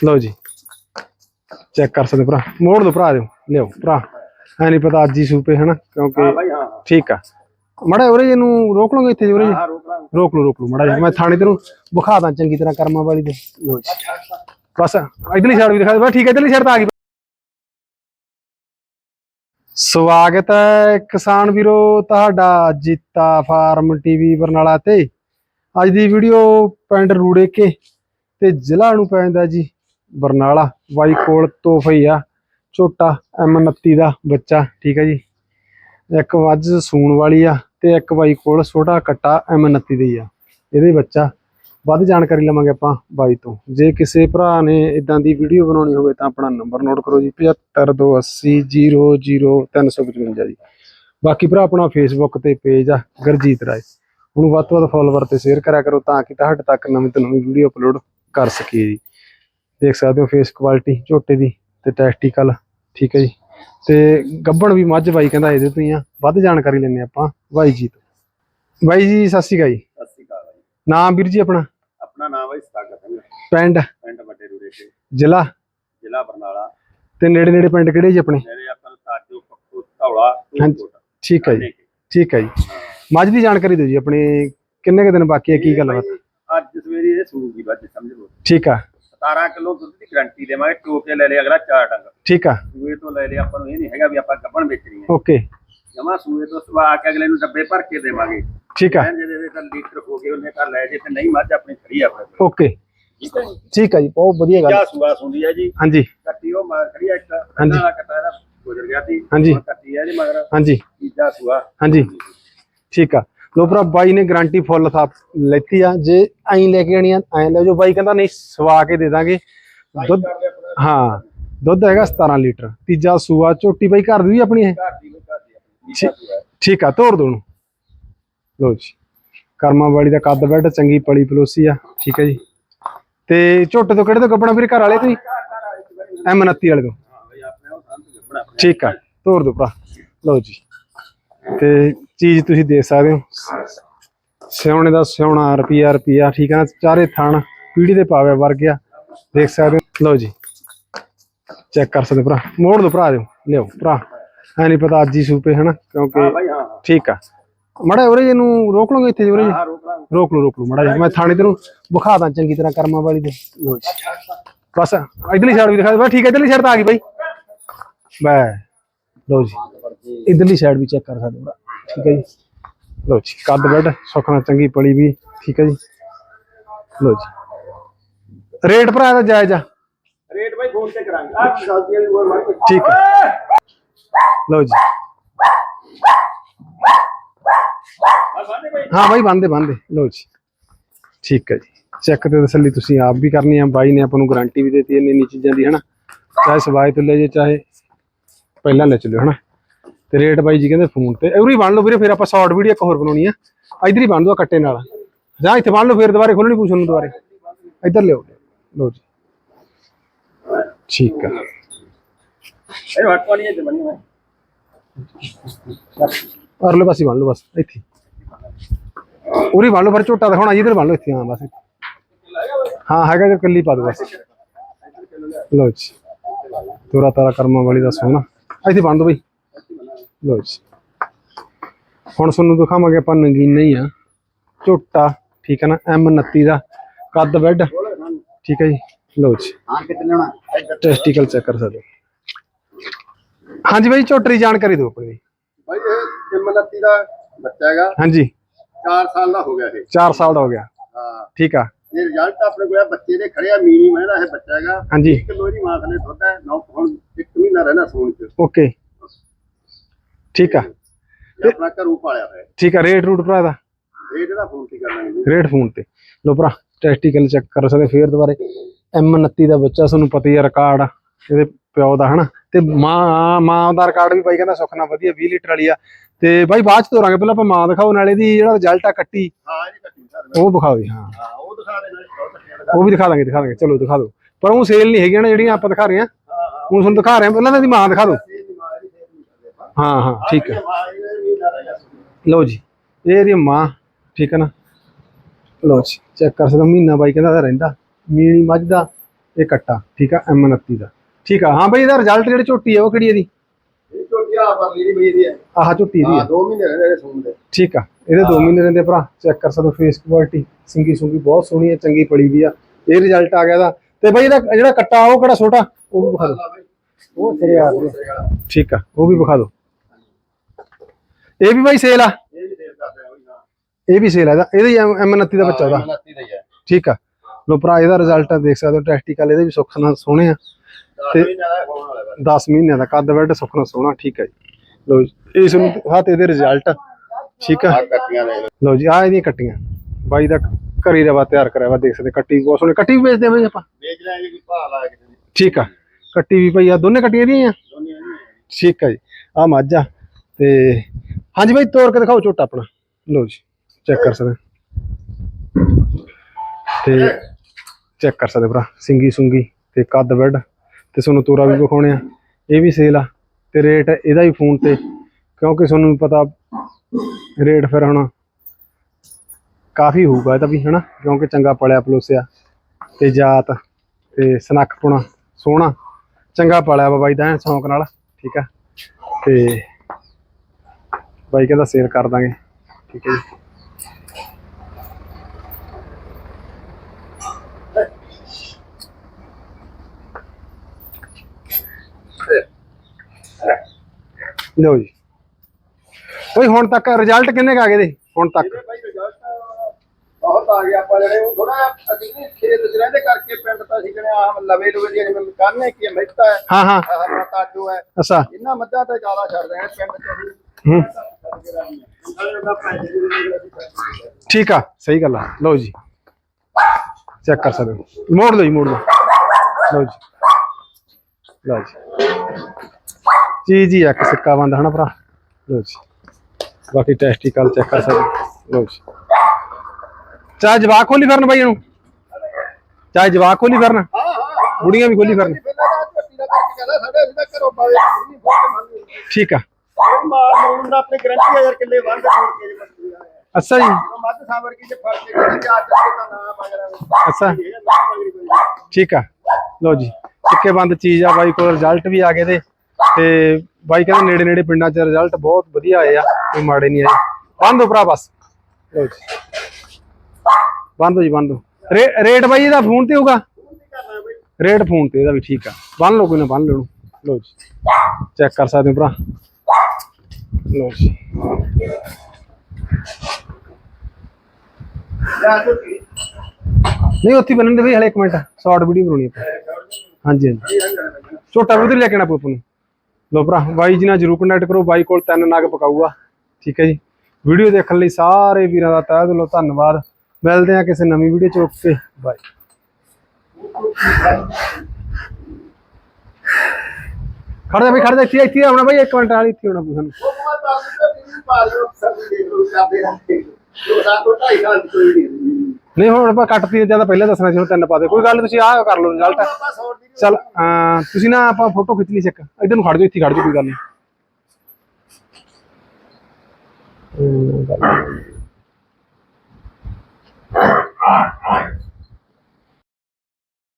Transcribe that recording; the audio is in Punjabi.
ਲਓ ਜੀ। ਚੈੱਕ ਕਰ ਸਕਦੇ ਭਰਾ। ਮੋੜ ਦੋ ਭਰਾ ਦਿਓ ਲਿਓ ਭਰਾ। ਐ ਨਹੀਂ ਪਤਾ ਅੱਜ ਹੀ ਸੂਪੇ ਹਨਾ ਕਿਉਂਕਿ ਠੀਕ ਆ। ਮੜਾ ਉਰੇ ਜੀ ਨੂੰ ਰੋਕ ਲਓਗੇ ਇੱਥੇ ਜੀ ਉਰੇ ਹਾਂ ਰੋਕ ਲਾਂ ਰੋਕ ਲਓ ਰੋਕ ਲਓ। ਮੜਾ ਮੈਂ ਥਾਣੇ ਤੇ ਨੂੰ ਵਿਖਾ ਦਾਂ ਚੰਗੀ ਤਰ੍ਹਾਂ ਕਰਮਾਂ ਵਾਲੀ ਦੇ ਲਓ ਜੀ। ਬਸ ਇਧਰਲੀ ਸਾਈਡ ਵੀ ਦਿਖਾ ਦੇ ਬਸ ਠੀਕ ਹੈ ਇਧਰਲੀ ਸਾਈਡ ਤਾਂ ਆ ਗਈ। ਸਵਾਗਤ ਹੈ ਕਿਸਾਨ ਵੀਰੋ ਤੁਹਾਡਾ ਜੀਤਾ ਫਾਰਮ ਟੀਵੀ ਬਰਨਾਲਾ ਤੇ। ਅੱਜ ਦੀ ਵੀਡੀਓ ਪਿੰਡ ਰੂੜੇਕੇ ਤੇ ਜ਼ਿਲ੍ਹਾ ਨੂੰ ਪੈਂਦਾ ਜੀ। ਬਰਨਾਲਾ, ਬਾਈ ਕੋਲ ਤੋਹਫਈ ਆ ਝੋਟਾ M29 ਦਾ ਬੱਚਾ, ਠੀਕ ਹੈ ਜੀ। ਇੱਕ ਵੱਜ ਸੂਣ ਵਾਲੀ ਆ ਤੇ ਇੱਕ ਬਾਈ ਕੋਲ ਛੋਟਾ ਕੱਟਾ M29 ਦੀ ਆ। ਇਹਦੇ ਬੱਚਾ, ਵੱਧ ਜਾਣਕਾਰੀ ਲਵਾਂਗੇ ਆਪਾਂ ਬਾਈ ਤੋਂ। ਜੇ ਕਿਸੇ ਭਰਾ ਨੇ ਇਦਾਂ ਦੀ ਵੀਡੀਓ ਬਣਾਉਣੀ ਹੋਵੇ ਤਾਂ ਆਪਣਾ ਨੰਬਰ ਨੋਟ ਕਰੋ ਜੀ 7528000355 ਜੀ। ਬਾਕੀ ਭਰਾ, ਆਪਣਾ ਫੇਸਬੁੱਕ ਤੇ ਪੇਜ ਆ, ਗਰਜੀਤ ਰਾਏ। ਉਹਨੂੰ ਵੱਧ ਤੋਂ ਵੱਧ ਫੋਲੋਵਰ ਤੇ ਸ਼ੇਅਰ ਕਰਿਆ ਕਰੋ ਤਾਂ ਕਿ ਤੁਹਾਡੇ ਤੱਕ ਨਵੀਂ ਤੋਂ ਨਵੀਂ ਵੀਡੀਓ ਅਪਲੋਡ ਕਰ ਸਕੀਏ ਜੀ। ਦੇਖ ਸਕਦੇ ਹੋ ਫੇਸ ਕੁਆਲਿਟੀ ਝੋਟੇ ਦੀ ਤੇ ਟੈਸਟੀਕਲ ਠੀਕ ਹੈ ਜੀ। ਤੇ ਗੱਬਣ ਵੀ ਮੱਝ ਬਾਈ ਕਹਿੰਦਾ ਇਹਦੇ ਤੋਂ ਹੀ ਆ। ਵੱਧ ਜਾਣਕਾਰੀ ਲੈਣੇ ਆਪਾਂ ਬਾਈ ਜੀ ਤੋਂ। ਬਾਈ ਜੀ ਸਤਿ ਸ਼੍ਰੀ ਅਕਾਲ ਜੀ। ਸਤਿ ਸ਼੍ਰੀ ਅਕਾਲ ਨਾਮ ਵੀਰ ਜੀ ਆਪਣਾ? ਆਪਣਾ ਨਾਮ ਹੈ ਸਤਾਗਤ ਸਿੰਘ। ਪਿੰਡ? ਪਿੰਡ ਵੱਡੇ ਰੂੜੇ ਤੇ। ਜ਼ਿਲ੍ਹਾ? ਜ਼ਿਲ੍ਹਾ ਬਰਨਾਲਾ। ਤੇ ਨੇੜੇ ਨੇੜੇ ਪਿੰਡ ਕਿਹੜੇ ਜੀ ਆਪਣੇ? ਮੇਰੇ ਆਪਾਂ ਤਾਜੋ ਪੱਕੋ ਧੌਲਾ। ਠੀਕ ਹੈ ਜੀ। ਠੀਕ ਹੈ ਜੀ। ਮੱਝ ਦੀ ਜਾਣਕਾਰੀ ਦਿਓ ਜੀ ਆਪਣੇ ਕਿੰਨੇ ਕੁ ਦਿਨ ਬਾਕੀ ਹੈ ਕੀ ਗੱਲਬਾਤ? ਅੱਜ ਸਵੇਰੇ ਇਹ ਸੂਗੀ ਬੱਜ ਸਮਝ ਲਓ। ਠੀਕ ਆ। 17 ਕਿਲੋ ਦੁੱਧ ਦੀ ਗਰੰਟੀ ਦੇਵਾਂਗੇ ਟੋਕੇ ਲੈ ਲਿਆ ਅਗਲਾ ਚਾਰ ਡੰਗ। ਠੀਕ ਆ। ਸੂਏ ਤੋਂ ਲੈ ਲਿਆ ਆਪਾਂ ਨੂੰ ਇਹ ਨਹੀਂ ਹੈਗਾ ਵੀ ਆਪਾਂ ਗੱਬਣ ਵੇਚਣੀ ਹੈ ਓਕੇ ਜਮਾ ਸੂਏ ਤੋਂ ਸਵਾ ਕੇ ਅਗਲੇ ਨੂੰ ਡੱਬੇ ਭਰ ਕੇ ਦੇਵਾਂਗੇ। ਠੀਕ ਆ। ਜਿਹਦੇ ਦੇ ਤਾਂ ਲੀਟਰ ਹੋ ਗਏ ਉਹਨੇ ਘਰ ਲੈ ਜੇ ਤੇ ਨਹੀਂ ਮੱਝ ਆਪਣੀ ਖੜੀ ਆ ਆਪਣੇ। ਓਕੇ ਠੀਕ ਆ ਜੀ। ਬਹੁਤ ਵਧੀਆ ਗੱਲ। ਕਿਆ ਸੂਆ ਸੁੰਦੀ ਹੈ ਜੀ? ਹਾਂਜੀ। ਕੱਟੀ ਉਹ ਮਾਰ ਖੜੀ ਆ ਇੱਕ ਹਾਂਜੀ। ਕੱਟਾ ਇਹਦਾ ਗੁਜ਼ਰ ਗਿਆ ਸੀ। ਹਾਂਜੀ। ਕੱਟੀ ਹੈ ਜੀ ਮਗਰ। ਹਾਂਜੀ। ਤੀਜਾ ਸੂਆ। ਹਾਂਜੀ। ਠੀਕ ਆ। ਲੋ ਭਰਾ ਬਾਈ ਨੇ ਗਾਰੰਟੀ ਫੁੱਲ ਥਾਪ ਲੈਤੀ ਆ। ਜੇ ਐਂ ਲੈ ਕੇ ਆਣੀ ਆ ਐਂ ਲੈ ਜੋ ਬਾਈ ਕਹਿੰਦਾ ਨਹੀਂ ਸਵਾ ਕੇ ਦੇ ਦਾਂਗੇ। ਦੁੱਧ ਹਾਂ ਦੁੱਧ ਹੈਗਾ 17 ਲੀਟਰ। ਤੀਜਾ ਸੂਆ ਝੋਟੀ ਬਾਈ ਘਰ ਦੀ ਆਪਣੀ। ਠੀਕ ਆ ਤੋੜ ਦੋ ਨੂੰ ਲੋ ਜੀ। ਕਰਮਾ ਵਾਲੀ ਦਾ ਕੱਦ ਬੈੱਡ ਚੰਗੀ ਪਲੀ ਪਲੋਸੀ ਆ। ਠੀਕ ਹੈ ਜੀ। ਤੇ ਝੋਟੇ ਤੋਂ ਕਿਹੜੇ ਤੋਂ ਕੱਪੜਾ ਵੀਰੇ ਘਰ ਵਾਲੇ ਤੋਂ ਹੀ? M29 ਵਾਲੇ ਤੋਂ ਠੀਕ ਆ ਤੋੜ ਦੋ ਭਰਾ। ਲਓ ਜੀ। ਤੇ ਚੀਜ਼ ਤੁਸੀਂ ਦੇਖ ਸਕਦੇ ਹੋ। ਸਿਉਣੇ ਦਾ ਸਿਉਣਾ ਰੁਪਿਆ ਰੁਪਿਆ ਠੀਕ ਆ ਨਾ? ਚਾਰੇ ਥਣ ਪੀੜੀ ਦੇ ਪਾਵੇ ਵਰ ਗਿਆ ਦੇਖ ਸਕਦੇ ਹੋ। ਲਓ ਜੀ ਚੈੱਕ ਕਰ ਸਕਦੇ ਹੋ ਭਰਾ। ਮੋੜ ਦੋ ਭਰਾ ਦਿਓ ਲਿਓ ਭਰਾ। ਐ ਨਹੀਂ ਪਤਾ ਅੱਜ ਹੀ ਸੂਪੇ ਹਨਾ? ਕਿਉਂਕਿ ਹਾਂ ਹਾਂ ਹਾਂ। ਠੀਕ ਆ। ਮੜਾ ਉਰੇ ਜੀ ਨੂੰ ਰੋਕ ਲਓਗੇ ਇੱਥੇ ਜੀ ਉਰੇ ਜੀ? ਹਾਂ ਰੋਕ ਲਾਂ ਰੋਕ ਲਓ ਰੋਕ ਲਓ ਮੜਾ ਜੀ ਮੈਂ ਥਾਣੇ ਤੇ ਨੂੰ ਵਿਖਾ ਦਾਂ ਚੰਗੀ ਤਰ੍ਹਾਂ ਕਰਮਾਂ ਵਾਲੀ ਦੇ। ਲਓ ਜੀ। ਬਸ ਇਧਰਲੀ ਸਾਈਡ ਵੀ ਦਿਖਾ ਦੇ ਬਸ ਠੀਕ ਹੈ ਇਧਰਲੀ ਸਾਈਡ ਤਾਂ ਆ ਗਈ ਬਾਈ। ਬੈ। ਲਓ ਜੀ। ਇਧਰਲੀ ਸਾਈਡ ਵੀ ਚੈੱਕ ਕਰ ਸਕਦੇ ਹੋ ਠੀਕ ਹੈ ਜੀ। ਲਓ ਜੀ ਕੱਦ ਬੈੱਡ ਸੁਖਣਾ ਚੰਗੀ ਪਲੀ ਵੀ ਠੀਕ ਹੈ ਜੀ। ਲਓ ਜੀ। ਰੇਟ ਭਰਾ ਦਾ ਜਾਇਜ਼? ਆ ਰੇਟ ਬਾਈ ਫੋਨ ਤੇ ਕਰਾਂਗੇ। ਆ ਸਬਜ਼ੀਆਂ ਦੀ ਹੋਰ ਮਾਰ ਕੇ। ਠੀਕ ਹੈ। ਲਓ ਜੀ। ਹਾਂ ਬਾਈ ਬੰਦੇ ਬੰਦੇ ਲਓ ਜੀ। ਠੀਕ ਹੈ ਜੀ। ਚੈੱਕ ਤੇ ਤਸੱਲੀ ਤੁਸੀਂ ਆਪ ਵੀ ਕਰਨੀ ਆ। ਬਾਈ ਨੇ ਆਪਾਂ ਨੂੰ ਗਾਰੰਟੀ ਵੀ ਦਿੱਤੀ ਇੰਨੀ ਚੀਜ਼ਾਂ ਦੀ ਹਨਾ। ਚਾਹੇ ਸਵਾਈ ਤੋਂ ਲੈ ਜੇ ਚਾਹੇ ਪਹਿਲਾਂ ਲੈ ਚਲਿਓ ਹਨਾ। ਤੇ ਰੇਟ ਬਾਈ ਜੀ ਕਹਿੰਦੇ ਫੋਨ ਤੇ। ਐਵਰੀ ਬਣ ਲਓ ਵੀਰੇ ਫਿਰ ਆਪਾਂ ਸ਼ਾਰਟ ਵੀਡੀਓ ਇੱਕ ਹੋਰ ਬਣਾਉਣੀ ਆ। ਇਧਰ ਹੀ ਬਣ ਦੋ ਕੱਟੇ ਨਾਲ। ਜਾਂ ਇੱਥੇ ਬਣ ਲਓ ਫਿਰ ਦੁਬਾਰੇ ਖੋਲਣੀ ਪੁੱਛਣ ਨੂੰ ਦੁਬਾਰੇ। ਇੱਧਰ ਲਿਓ। ਲਓ ਜੀ। ਠੀਕ ਆ। ਇਹ ਹਟ ਵਾਲੀ ਹੈ ਜਮਨੀ ਮੈਂ ਅਰਲੇ ਪਾਸੇ ਬਣ ਲਓ ਬਸ ਇੱਥੇ। ਉਰੀ ਬਣ ਲਓ ਫਿਰ ਝੋਟਾ ਦਿਖਾਉਣਾ ਜੀ ਇਧਰ ਬਣ ਲਓ ਇੱਥੇ ਹਾਂ ਬਸ ਹਾਂ ਹੈਗਾ ਜੋ ਕੱਲੀ ਪਾ ਦੋ ਬਸ। ਲਓ ਜੀ। ਤੋਰਾ ਤਾਰਾ ਕਰਮਾਂ ਵਾਲੀ ਦਾ ਸੋਹਣਾ ਇੱਥੇ ਬਣ ਦੋ ਬਈ। ਲਓ ਜੀ। ਹੁਣ ਤੁਹਾਨੂੰ ਦਿਖਾਵਾਂਗੇ ਆਪਾਂ ਨਗੀਨਾ ਹੀ ਆ। ਝੋਟਾ ਠੀਕ ਹੈ ਨਾ? M29 ਦਾ। ਕੱਦ ਬੈੱਡ। ਠੀਕ ਹੈ ਜੀ। ਲਓ ਜੀ। ਹਾਂ ਕਿਤੇ ਲੈਣਾ? ਟੈਸਟੀਕਲ ਚੈੱਕ ਕਰ ਸਕਦੇ। ਹਾਂਜੀ ਬਾਈ ਝੋਟਰੀ ਜਾਣਕਾਰੀ ਦਿਓ ਆਪਣੀ। ਬਾਈ ਇਹ ਜਮਨਤੀ ਦਾ ਬੱਚਾ ਹੈਗਾ। ਹਾਂਜੀ। 4 ਸਾਲ ਦਾ ਹੋ ਗਿਆ ਇਹ। 4 ਸਾਲ ਦਾ ਹੋ ਗਿਆ। ਹਾਂ। ਠੀਕ ਆ। ਇਹ ਰਿਜ਼ਲਟ ਆਪਣੇ ਕੋਲ ਹੈ ਬੱਚੇ ਦੇ ਖੜਿਆ ਮੀਨੀ ਮੈਂ ਦਾ ਇਹ ਬੱਚਾ ਹੈਗਾ। ਹਾਂਜੀ। ਕਿਲੋ ਦੀ ਮਾਂ ਥਲੇ ਦੁੱਧ ਹੈ ਨੌ ਹੁਣ ਇੱਕ ਮਹੀਨਾ ਰਹਿਣਾ ਸੂਣ ਚ। ਓਕੇ। ਠੀਕ ਆ। ਇਹ ਆਪਣਾ ਘਰੋਂ ਪਾਲਿਆ ਹੋਇਆ। ਠੀਕ ਆ ਰੇਟ ਰੂਟ ਭਰਾ ਦਾ ਰੇਟ ਦਾ ਫੋਨ ਤੇ ਕਰ ਲਾਂਗੇ ਰੇਟ ਫੋਨ ਤੇ। ਲੋ ਭਰਾ ਟੈਸਟੀਕਲ ਚੈੱਕ ਕਰ ਸਕਦੇ ਫੇਰ ਦੁਬਾਰੇ। M29 ਦਾ ਬੱਚਾ ਤੁਹਾਨੂੰ ਪਤਾ ਹੀ ਆ ਰਿਕਾਰਡ ਇਹਦੇ ਪਿਓ ਦਾ ਹਨਾ। ਤੇ ਮਾਂ ਮਾਂ ਦਾ ਰਿਕਾਰਡ ਵੀ ਬਾਈ ਕਹਿੰਦਾ ਸੁਖਣਾ ਵਧੀਆ 20 ਲੀਟਰ ਵਾਲੀ ਆ। ਤੇ ਬਾਈ ਬਾਅਦ ਚ ਤੋਰਾਂਗੇ ਪਹਿਲਾਂ ਆਪਾਂ ਮਾਂ ਦਿਖਾਓ ਨਾਲੇ ਦੀ ਜਿਹੜਾ ਰਿਜ਼ਲਟ ਆ ਕੱਟੀ। ਹਾਂ ਇਹ ਕੱਟੀ ਸਰ। ਉਹ ਜੀ ਹਾਂ। ਉਹ ਦਿਖਾ ਦੇ ਨਾਲ ਉਹ ਵੀ ਦਿਖਾ ਦਾਂਗੇ ਦਿਖਾ ਦਾਂਗੇ। ਚਲੋ ਦਿਖਾ ਦਿਓ। ਪਰ ਉਹ ਸੇਲ ਨਹੀਂ ਹੈਗੀਆਂ ਨਾ ਜਿਹੜੀਆਂ ਆਪਾਂ ਦਿਖਾ ਰਹੇ ਹਾਂ ਹਾਂ ਹਾਂ। ਹੁਣ ਤੁਹਾਨੂੰ ਦਿਖਾ ਰਹੇ ਹਾਂ ਪਹਿਲਾਂ ਤਾਂ ਇਹਦੀ ਮਾਂ ਦਿਖਾ ਦਿਓ ਇਹ ਦੀ ਮਾਂ ਦੀ ਫੇਰ ਨਹੀਂ ਕਰਦੇ ਆਪਾਂ ਹਾਂ ਹਾਂ ਠੀਕ ਹੈ। ਲਓ ਜੀ ਇਹ ਇਹਦੀ ਮਾਂ ਠੀਕ ਹੈ ਨਾ? ਲਓ ਜੀ ਚੈੱਕ ਕਰ ਸਕਦੇ ਹੋ, ਮਹੀਨਾ ਬਾਈ ਕਹਿੰਦਾ ਤਾਂ ਰਹਿੰਦਾ। ਮੀਣੀ ਮੱਝ ਦਾ ਇਹ ਕੱਟਾ ਠੀਕ ਆ M29 ਦਾ। ਠੀਕ ਆ ਹਾਂ ਬਈ ਇਹਦਾ ਰਿਜ਼ਲਟ ਜਿਹੜੀ ਝੋਟੀ ਆ ਉਹ ਕਿਹੜੀ ਇਹ ਬਈ ਦੀ ਹੈ ਆਹ ਝੋਟੀ ਇਹਦੀ ਹਾਂ ਆ 2 ਮਹੀਨੇ ਰਹਿੰਦੇ ਸੂਣ ਦੇ। ਠੀਕ ਆ ਇਹਦੇ 2 ਮਹੀਨੇ ਰਹਿੰਦੇ ਭਰਾ ਚੈੱਕ ਕਰ ਸਕਦੇ ਫੇਸ ਕੁਆਲਿਟੀ ਸਿੰਗੀ ਸੁੰਗੀ ਬਹੁਤ ਸੋਹਣੀ ਹੈ ਚੰਗੀ ਪੜੀ ਵੀ ਆ। ਇਹ ਰਿਜ਼ਲਟ ਆ ਗਿਆ ਦਾ ਤੇ ਬਈ ਇਹਦਾ ਜਿਹੜਾ ਕੱਟਾ ਉਹ ਕਿਹੜਾ ਛੋਟਾ? ਉਹ ਵੀ ਵਿਖਾ ਦਿਓ। ਉਹ ਠੀਕ ਆ ਉਹ ਵੀ ਵਿਖਾ ਦਿਓ। ਇਹ ਵੀ ਬਾਈ ਸੇਲ ਆ? ਇਹ ਵੀ ਸੇਲ ਕਰਦੇ ਆ ਬਈ ਹਾਂ। ਇਹ ਵੀ ਸੇਲ ਆ ਇਹਦਾ? ਇਹਦੇ M29 ਦਾ ਬੱਚਾ ਉਹਦਾ? 29 ਦਾ ਹੀ ਹੈ ਠੀਕ ਆ। ਲੋ ਭਰਾ ਇਹਦਾ ਰਿਜ਼ਲਟ ਦੇਖ ਸਕਦੇ ਹੋ ਟੈਸਟੀਕਲ ਇਹਦੇ ਵੀ ਸੁੱਖ ਨਾਲ ਸੋਹਣੇ ਆ। 10 ਮਹੀਨੇ ਦਾ ਹੋਣ ਵਾਲਾ ਹੈ 10 ਮਹੀਨਿਆਂ ਦਾ ਕੱਦ ਬੈਡ ਸੁੱਖ ਨਾਲ ਸੋਹਣਾ ਠੀਕ ਜੀ। ਲੋ ਇਸ ਨੂੰ ਹੱਥ ਇਹਦੇ ਰਿਜ਼ਲਟ ਠੀਕ ਆ। ਆ ਲੋ ਜੀ ਆ ਇਹਦੀਆਂ ਕੱਟੀਆਂ। ਬਾਈ ਦਾ ਘਰੀ ਰਵਾ ਤਿਆਰ ਕਰਿਆ ਵਾ ਦੇਖ ਸਕਦੇ ਕੱਟੀ ਬਹੁਤ ਸੋਹਣੀ। ਕੱਟੀ ਵੀ ਵੇਚਦੇ ਆ ਬਈ ਆਪਾਂ? ਵੇਚ ਲੈਣਗੇ ਕੋਈ ਭਾਅ ਲਾ ਕੇ ਠੀਕ ਆ। ਕੱਟੀ ਵੀ ਪਈ ਆ ਦੋਨੇ ਕੱਟੀਆਂ ਦੀਆਂ ਆ? ਠੀਕ ਆ ਜੀ। ਆ ਮੱਝ ਆ ਤੇ ਹਾਂਜੀ ਬਾਈ ਤੋੜ ਕੇ ਦਿਖਾਓ ਝੋਟਾ ਆਪਣਾ। ਲਓ ਜੀ ਚੈੱਕ ਕਰ ਸਕਦੇ ਤੇ ਚੈੱਕ ਕਰ ਸਕਦੇ ਭਰਾ, ਸਿੰਗੀ ਸੁੰਗੀ ਤੇ ਕੱਦ ਬੈਡ ਤੇ ਤੁਹਾਨੂੰ ਤੋਰਾ ਵੀ ਵਿਖਾਉਣੇ ਆ। ਇਹ ਵੀ ਸੇਲ ਆ ਤੇ ਰੇਟ ਇਹਦਾ ਵੀ ਫੋਨ ਤੇ, ਕਿਉਂਕਿ ਤੁਹਾਨੂੰ ਪਤਾ ਰੇਟ ਫਿਰ ਹੁਣ ਕਾਫੀ ਹੋਊਗਾ ਇਹਦਾ ਵੀ, ਹਨਾ? ਕਿਉਂਕਿ ਚੰਗਾ ਪਲਿਆ ਪਲੋਸਿਆ ਤੇ ਜਾਤ ਤੇ ਸਨੱਖਪੁਣਾ ਸੋਹਣਾ, ਚੰਗਾ ਪਲਿਆ ਵਾ ਬਾਈ ਦਾ ਸ਼ੌਂਕ ਨਾਲ, ਠੀਕ ਆ? ਤੇ ਬਾਈ ਕਹਿੰਦਾ ਸੇਲ ਕਰ ਦਾਂਗੇ। ਠੀਕ ਹੈ ਜੀ। ਲਓ ਜੀ। ਓਏ ਹੁਣ ਤੱਕ ਰਿਜ਼ਲਟ ਕਿੰਨੇ ਕੁ ਆ ਗਏ ਦੇ? ਹੁਣ ਤੱਕ। ਬਹੁਤ ਆ ਗਿਆ ਆਪਾਂ ਜਿਹੜੇ ਉਹ ਥੋੜਾ ਅਸੀਂ ਖੇਤ ਚ ਰਹਿੰਦੇ ਕਰਕੇ ਪਿੰਡ ਤਾਂ ਅਸੀਂ ਜਿਹੜੇ ਆਮ ਲਵੇ ਲਵੇ ਦੀਆਂ ਜਿਵੇਂ ਕਾਨੇ ਕੀ ਮਿੱਟਾ ਹੈ ਹਾਂ ਹਾਂ। ਆਹ ਮਾਤਾ ਜੋ ਹੈ। ਅੱਛਾ। ਇਹਨਾਂ ਮੱਝਾਂ ਤੇ ਜ਼ਿਆਦਾ ਛੱਡਦੇ ਪਿੰਡ ਚ ਹੂੰ। ਠੀਕ ਆ, ਸਹੀ ਗੱਲ ਆ। ਲਓ ਜੀ। ਚੈੱਕ ਕਰ ਸਕਦੇ ਹੋ। ਮੋੜ ਲਓ ਜੀ, ਮੋੜ ਲਓ। ਲਓ ਜੀ। ਲਓ ਜੀ। ਜੀ ਜੀ ਇੱਕ ਸਿੱਕਾ ਬੰਦ ਹਨਾ ਭਰਾ? ਲਓ ਜੀ। ਬਾਕੀ ਟੈਸਟੀਕਲ ਚੈੱਕ ਕਰ ਸਕਦੇ ਹੋ। ਲਓ ਜੀ। ਚਾਹ ਜਵਾਕ ਖੋਲੀ ਫਿਰਨ ਬਾਈ ਇਹਨੂੰ। ਚਾਹੇ ਜਵਾਕ ਖੋਲੀ ਫਿਰਨ। ਬੁੜੀਆਂ ਵੀ ਖੋਲੀ ਫਿਰਨ। ਠੀਕ ਆ। ਉਹ ਮਾਰ ਦਾ ਆਪਣੀ ਗਰੰਟੀ ਹੈ ਯਾਰ ਕਿੱਲੇ ਬੰਦ ਮੋੜ ਕੇ ਜੇ ਮੱਛੀ ਆ ਅੱਛਾ ਜੀ। ਉਹ ਸਾਵਰ ਕੀ ਜੇ ਫੜ ਕੇ ਕਹਿੰਦੇ ਕਿ ਦਾ ਨਾਮ ਮਗਰ ਅੱਛਾ। ਠੀਕ ਆ। ਲਓ ਜੀ ਸਿੱਕੇ ਬੰਦ ਚੀਜ਼ ਆ, ਬਾਈ ਕੋਲ ਰਿਜ਼ਲਟ ਵੀ ਆ ਗਏ ਦੇ ਤੇ ਬਾਈ ਕਹਿੰਦੇ ਨੇੜੇ ਨੇੜੇ ਪਿੰਡਾਂ 'ਚ ਰਿਜ਼ਲਟ ਬਹੁਤ ਵਧੀਆ ਆਏ ਆ, ਕੋਈ ਮਾੜੇ ਨਹੀਂ ਆਏ। ਬੰਦ ਭਰਾ ਬਸ। ਲਓ ਜੀ। ਬੰਦ ਜੀ, ਬੰਦ ਰੇਟ ਬਾਈ ਇਹਦਾ ਫੋਨ ਤੇ ਹੋਊਗਾ? ਰੇਟ ਫੋਨ ਤੇ, ਇਹਦਾ ਵੀ ਠੀਕ ਆ। ਬੰਨ ਲਓ, ਕੋਈ ਨਾ ਬੰਨ ਲਓ ਲਓ ਜੀ। ਚੈੱਕ ਕਰ ਸਕਦੇ ਹੋ ਭਰਾ। ਲਓ ਜੀ ਨਹੀਂ, ਉੱਥੇ ਬੰਨਣ ਦੇ ਹਲੇ ਇੱਕ ਮਿੰਟ। ਸ਼ਾਰਟ ਵੀਡੀਓ ਬਣਾਉਣੀ ਆਪਾਂ ਹਾਂਜੀ ਹਾਂਜੀ। ਛੋਟਾ ਵੀ ਲੈ ਕੇ ਆਣਾ ਪੂਪ ਨੂੰ। ਲੋ ਭਰਾ, ਬਾਈ ਜੀ ਨਾਲ ਜਰੂਰ ਕੰਟੈਕਟ ਕਰੋ। ਬਾਈ ਕੋਲ ਤਿੰਨ ਨਾਗ ਪਕਾਊਗਾ। ਠੀਕ ਹੈ ਜੀ। ਵੀਡੀਓ ਦੇਖਣ ਲਈ ਸਾਰੇ ਵੀਰਾਂ ਦਾ ਤਹਿ ਦਿਲੋਂ ਧੰਨਵਾਦ। ਮਿਲਦੇ ਆ ਕਿਸੇ ਨਵੀਂ ਵੀਡੀਓ ਚ। ਓਕੇ ਬਾਏ ਖੜ ਜਾ ਬਈ ਖੜ ਜਾ ਇੱਥੇ ਇੱਥੇ ਆਉਣਾ ਬਾਈ ਇੱਕ ਮਿੰਟ ਵਾਲੀ ਇੱਥੇ ਆਉਣਾ ਪਊ ਸਾਨੂੰ। ਉਹ ਮੈਂ ਤਾਂ ਟੀਵੀ ਪਾ ਲਿਓ ਸਭ ਦੇਖ ਲਓ ਕਰਦੇ ਰਹਿੰਦੇ ਉਹ ਸਾਤ ਤੋਂ ਢਾਈ ਸਾਲ ਦੀ ਕੋਈ ਨਹੀਂ ਨਹੀਂ ਹੁਣ ਆਪਾਂ ਕੱਟਤੀ ਜ਼ਿਆਦਾ ਪਹਿਲਾਂ ਦੱਸਣਾ ਸੀ ਹੁਣ ਤਿੰਨ ਪਾ ਦੇ ਕੋਈ ਗੱਲ ਨੀ, ਤੁਸੀਂ ਆਹ ਕਰ ਲਓ ਰਿਜ਼ਲਟ ਆਪਾਂ 100 ਦੀ ਚਲ ਤੁਸੀਂ ਨਾ ਆਪਾਂ ਫੋਟੋ ਖਿੱਚ ਲਈ ਚੱਕ। ਇਧਰ ਨੂੰ ਖੜ ਜਾਓ ਇੱਥੇ ਖੜ ਜਾਓ ਕੋਈ ਗੱਲ ਨਹੀਂ